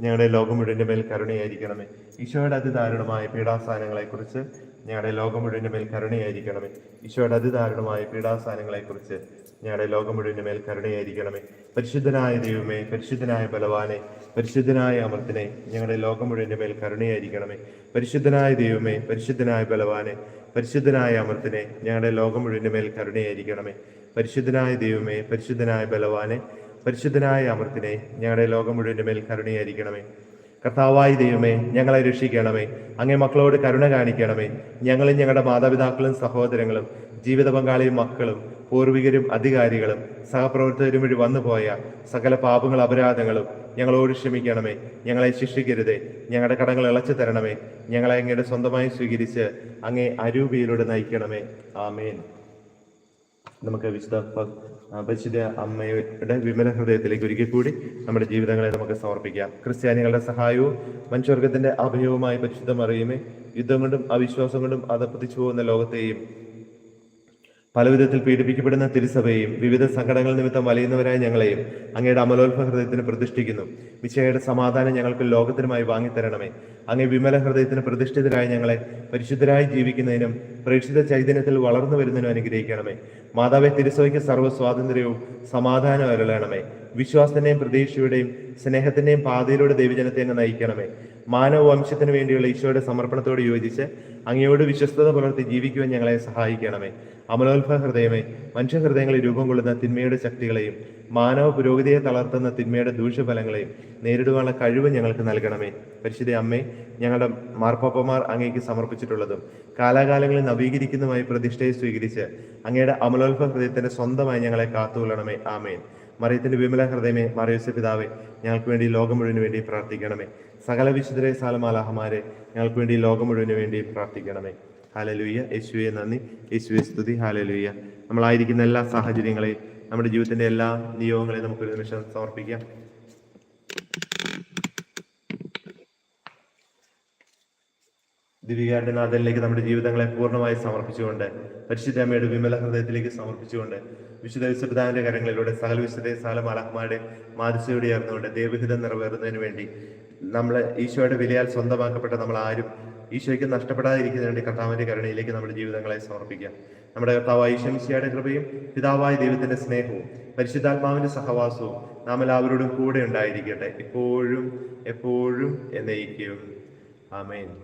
ഞങ്ങളുടെ ലോകം മുഴുവന്റെ മേൽ കരുണയായിരിക്കണമേ. ഈശോയുടെ അതിദാരുണമായ പീഡാസ്ഥാനങ്ങളെക്കുറിച്ച് ഞങ്ങളുടെ ലോകം മുഴുവന്റെ മേൽ കരുണയായിരിക്കണമേ. ഈശോയുടെ അതിദാരുണമായ പീഡാസ്ഥാനങ്ങളെക്കുറിച്ച് ഞങ്ങളുടെ ലോകം മുഴുവന്റെ മേൽ കരുണയായിരിക്കണമേ. പരിശുദ്ധനായ ദൈവമേ പരിശുദ്ധനായ ബലവാനെ പരിശുദ്ധനായ അമർത്തിനെ ഞങ്ങളുടെ ലോകം മുഴുവന്റെ മേൽ കരുണയായിരിക്കണമേ. പരിശുദ്ധനായ ദൈവമേ പരിശുദ്ധനായ ബലവാനെ പരിശുദ്ധനായ അമർത്തിനെ ഞങ്ങളുടെ ലോകം മുഴുവന്റെ മേൽ കരുണയായിരിക്കണമേ. പരിശുദ്ധനായ ദൈവമേ പരിശുദ്ധനായ ബലവാനെ പരിശുദ്ധനായ അമൃത്തിനെ ഞങ്ങളുടെ ലോകം മുഴുവന്റെ മേൽ കരുണയായിരിക്കണമേ. കർത്താവായ ദൈവമേ ഞങ്ങളെ രക്ഷിക്കണമേ. അങ്ങേ മക്കളോട് കരുണ കാണിക്കണമേ. ഞങ്ങളും ഞങ്ങളുടെ മാതാപിതാക്കളും സഹോദരങ്ങളും ജീവിത പങ്കാളിയും മക്കളും പൂർവികരും അധികാരികളും സഹപ്രവർത്തകരും വഴി വന്നുപോയ സകല പാപങ്ങൾ അപരാധങ്ങളും ഞങ്ങളോട് ക്ഷമിക്കണമേ. ഞങ്ങളെ ശിക്ഷിക്കരുതേ. ഞങ്ങളുടെ കടങ്ങൾ ഇളച്ചു തരണമേ. ഞങ്ങളെ അങ്ങയുടെ സ്വന്തമായി സ്വീകരിച്ച് അങ്ങേ അരൂപിയിലൂടെ നയിക്കണമേ. ആമേൻ. നമുക്ക് വിശുദ്ധ പരിശുദ്ധ അമ്മയുടെ വിമല ഹൃദയത്തിലേക്ക് ഒരിക്കൽ കൂടി നമ്മുടെ ജീവിതങ്ങളെ നമുക്ക് സമർപ്പിക്കാം. ക്രിസ്ത്യാനികളുടെ സഹായവും മനുഷ്യവർഗത്തിന്റെ അഭയവുമായി പരിശുദ്ധം അറിയുമേ യുദ്ധം കൊണ്ടും അവിശ്വാസം കൊണ്ടും അതപ്പതിച്ചു പോകുന്ന ലോകത്തെയും പലവിധത്തിൽ പീഡിപ്പിക്കപ്പെടുന്ന തിരുസഭയെയും വിവിധ സങ്കടങ്ങൾ നിമിത്തം വലയുന്നവരായ ഞങ്ങളെയും അങ്ങയുടെ അമലോത്ഭ ഹൃദയത്തിന് പ്രതിഷ്ഠിക്കുന്നു. മിശയുടെ സമാധാനം ഞങ്ങൾക്ക് ലോകത്തിനുമായി വാങ്ങിത്തരണമേ. അങ്ങേ വിമല ഹൃദയത്തിന് പ്രതിഷ്ഠിതരായ ഞങ്ങളെ പരിശുദ്ധരായി ജീവിക്കുന്നതിനും പ്രേക്ഷിത ചൈതന്യത്തിൽ വളർന്നു വരുന്നതിനും അനുഗ്രഹിക്കണമേ. മാതാവെ തിരുസഭയ്ക്ക് സർവ സ്വാതന്ത്ര്യവും സമാധാനം അരുളണമേ. വിശ്വാസത്തിന്റെയും പ്രതീക്ഷയുടെയും സ്നേഹത്തിന്റെയും പാതയിലൂടെ ദൈവജനത്തെ അങ്ങ് നയിക്കണമേ. മാനവ വംശത്തിന് വേണ്ടിയുള്ള ഈശോയുടെ സമർപ്പണത്തോട് യോജിച്ച് അങ്ങയോട് വിശ്വസ്തത പുലർത്തി ജീവിക്കുവാൻ ഞങ്ങളെ സഹായിക്കണമേ. അമലോത്ഭ ഹൃദയമേ മനുഷ്യഹൃദയങ്ങളിൽ രൂപം കൊള്ളുന്ന തിന്മയുടെ ശക്തികളെയും മാനവ പുരോഗതിയെ തളർത്തുന്ന തിന്മയുടെ ദൂഷ്യഫലങ്ങളെയും നേരിടുവാനുള്ള കഴിവ് ഞങ്ങൾക്ക് നൽകണമേ. പരിശുദ്ധ അമ്മേ ഞങ്ങളുടെ മാർപ്പാപ്പമാർ അങ്ങേക്ക് സമർപ്പിച്ചിട്ടുള്ളതും കാലാകാലങ്ങളിൽ നവീകരിക്കുന്നതുമായി പ്രതിഷ്ഠയെ സ്വീകരിച്ച് അങ്ങയുടെ അമലോത്ഭ ഹൃദയത്തിന്റെ സ്വന്തമായി ഞങ്ങളെ കാത്തുകൊള്ളണമേ. ആമേൻ. മറിയത്തിന്റെ വിമല ഹൃദയമേ മറിയോസ പിതാവേ ഞങ്ങൾക്ക് വേണ്ടി ലോകം മുഴുവൻ വേണ്ടി പ്രാർത്ഥിക്കണമേ. സകല വിശുദ്ധരെ സാലമാലാഹമാരെ ഞങ്ങൾക്ക് വേണ്ടി ലോകം മുഴുവൻ വേണ്ടി പ്രാർത്ഥിക്കണമേ. ഹാലലുയ്യ യേശുവെ നന്ദി. യേശുവെ സ്തുതി. ഹാലലുയ്യ നമ്മളായിരിക്കുന്ന എല്ലാ സാഹചര്യങ്ങളെയും നമ്മുടെ ജീവിതത്തിന്റെ എല്ലാ നിയോഗങ്ങളെയും നമുക്കൊരു നിമിഷം സമർപ്പിക്കാം. ദിവികാരുടെ നാഥനിലേക്ക് നമ്മുടെ ജീവിതങ്ങളെ പൂർണമായി സമർപ്പിച്ചുകൊണ്ട് പരിശുദ്ധ അമ്മയുടെ വിമല ഹൃദയത്തിലേക്ക് സമർപ്പിച്ചുകൊണ്ട് വിശുദ്ധ വിശുദ്ധാന്റെ കരങ്ങളിലൂടെ സകല വിശുദ്ധ സാലമാലാഹ്മാരുടെ മാതൃശയോടെ ചേർന്നുകൊണ്ട് ദൈവഹിതം നിറവേറുന്നതിന് വേണ്ടി നമ്മളെ ഈശോയുടെ വിലയാൽ സ്വന്തമാക്കപ്പെട്ട നമ്മൾ ആരും ഈശോയ്ക്ക് നഷ്ടപ്പെടാതിരിക്കുന്നതിന് വേണ്ടി കർത്താവിന്റെ കരുണയിലേക്ക് നമ്മുടെ ജീവിതങ്ങളെ സമർപ്പിക്കാം നമ്മുടെ കർത്താവായ ഈശോമിശിയുടെ കൃപയും പിതാവായ ദൈവത്തിന്റെ സ്നേഹവും പരിശുദ്ധാത്മാവിന്റെ സഹവാസവും നാം എല്ലാവരോടും കൂടെ ഉണ്ടായിരിക്കട്ടെ. എപ്പോഴും എപ്പോഴും എന്നയിക്കും Amen.